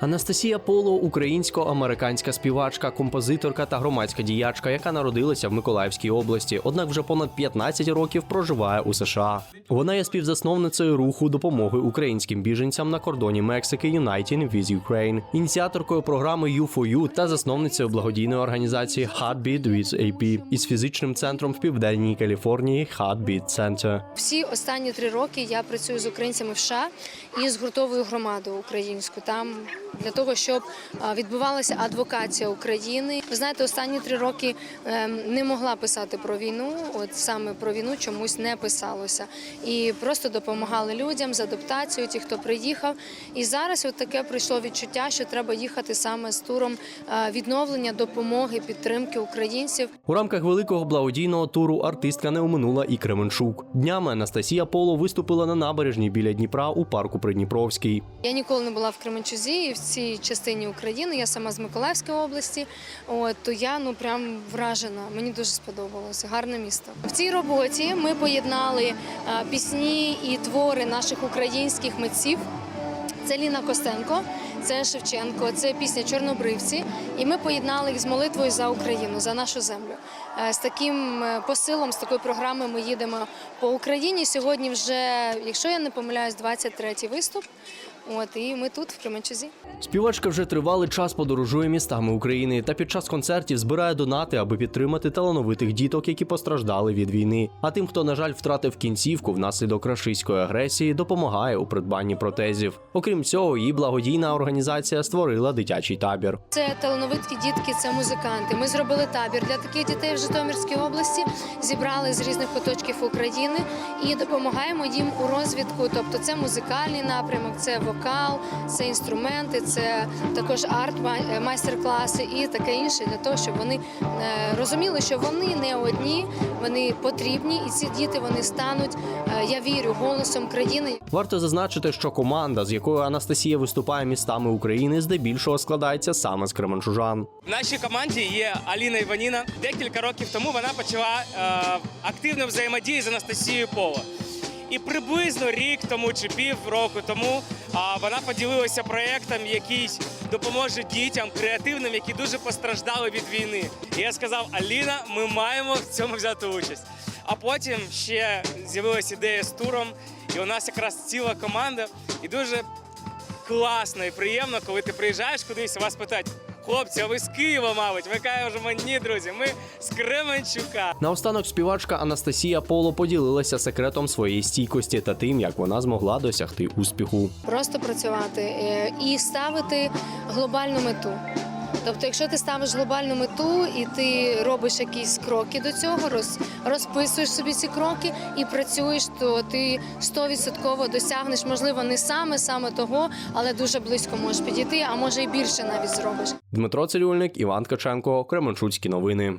Анастасія Поло українсько-американська співачка, композиторка та громадська діячка, яка народилася в Миколаївській області, однак вже понад 15 років проживає у США. Вона є співзасновницею руху допомоги українським біженцям на кордоні Мексики Uniting with Ukraine, ініціаторкою програми U4U та засновницею благодійної організації Heartbeat with AP із фізичним центром в південній Каліфорнії Heartbeat Center. Всі останні три роки я працюю з українцями в США і з гуртовою громадою українською там для того, щоб відбувалася адвокація України. Ви знаєте, останні три роки ем, не могла писати про війну. От саме про війну чомусь не писалося, і просто допомагали людям з адаптацією, ті, хто приїхав. І зараз от таке прийшло відчуття, що треба їхати саме з туром відновлення, допомоги, підтримки українців. У рамках великого благодійного туру артистка не оминула і Кременчук. Днями Анастасія Поло виступила на набережній біля Дніпра у парку Придніпровський. Я ніколи не була в Кременчузі і в цій частині України. Я сама з Миколаївської області. От то я ну прям вражена. Мені дуже сподобалося. Гарне місто. В цій роботі ми поєднали а, пісні і твори наших українських митців. Це Ліна Костенко, це Шевченко, це пісня Чорнобривці. І ми поєднали їх з молитвою за Україну, за нашу землю. Е, З таким е, посилом, з такою програмою ми їдемо по Україні. Сьогодні вже, якщо я не помиляюсь, 23-й виступ. От і ми тут, в Кременчузі. Співачка вже тривалий час подорожує містами України та під час концертів збирає донати, аби підтримати талановитих діток, які постраждали від війни. А тим, хто, на жаль, втратив кінцівку внаслідок рашистської агресії, допомагає у придбанні протезів. Окрім цього, її благодійна організація створила дитячий табір. Це талановиті дітки, це музиканти. Ми зробили табір для таких дітей в Житомирській області, зібрали з різних куточків України і допомагаємо їм у розвитку. Тобто, це музикальний напрямок, це вокал, це інструменти, це також арт майстер-класи і таке інше для того, щоб вони е, розуміли, що вони не одні, вони потрібні, і ці діти вони стануть. е, Я вірю голосом країни. Варто зазначити, що команда, з якою Анастасія виступає містами України, здебільшого складається саме з кременчужан. В нашій команді є Аліна Іваніна. Декілька років тому вона почала е, активно взаємодію з Анастасією Поло. І приблизно рік тому чи пів року тому а, вона поділилася проєктом, який допоможе дітям креативним, які дуже постраждали від війни. І я сказав: Аліна, ми маємо в цьому взяти участь. А потім ще з'явилася ідея з туром, і у нас якраз ціла команда, і дуже класно і приємно, коли ти приїжджаєш кудись, вас питають, хлопці, а ви з Києва, мабуть? Ми кажемо, ні, друзі, ми з Кременчука. Наостанок співачка Анастасія Поло поділилася секретом своєї стійкості та тим, як вона змогла досягти успіху. просто працювати е, і ставити глобальну мету. Тобто, якщо ти ставиш глобальну мету і ти робиш якісь кроки до цього, роз, розписуєш собі ці кроки і працюєш, то ти 100% досягнеш, можливо, не саме саме того, але дуже близько можеш підійти, а може і більше навіть зробиш. Дмитро Цирюльник, Іван Ткаченко, Кременчуцькі новини.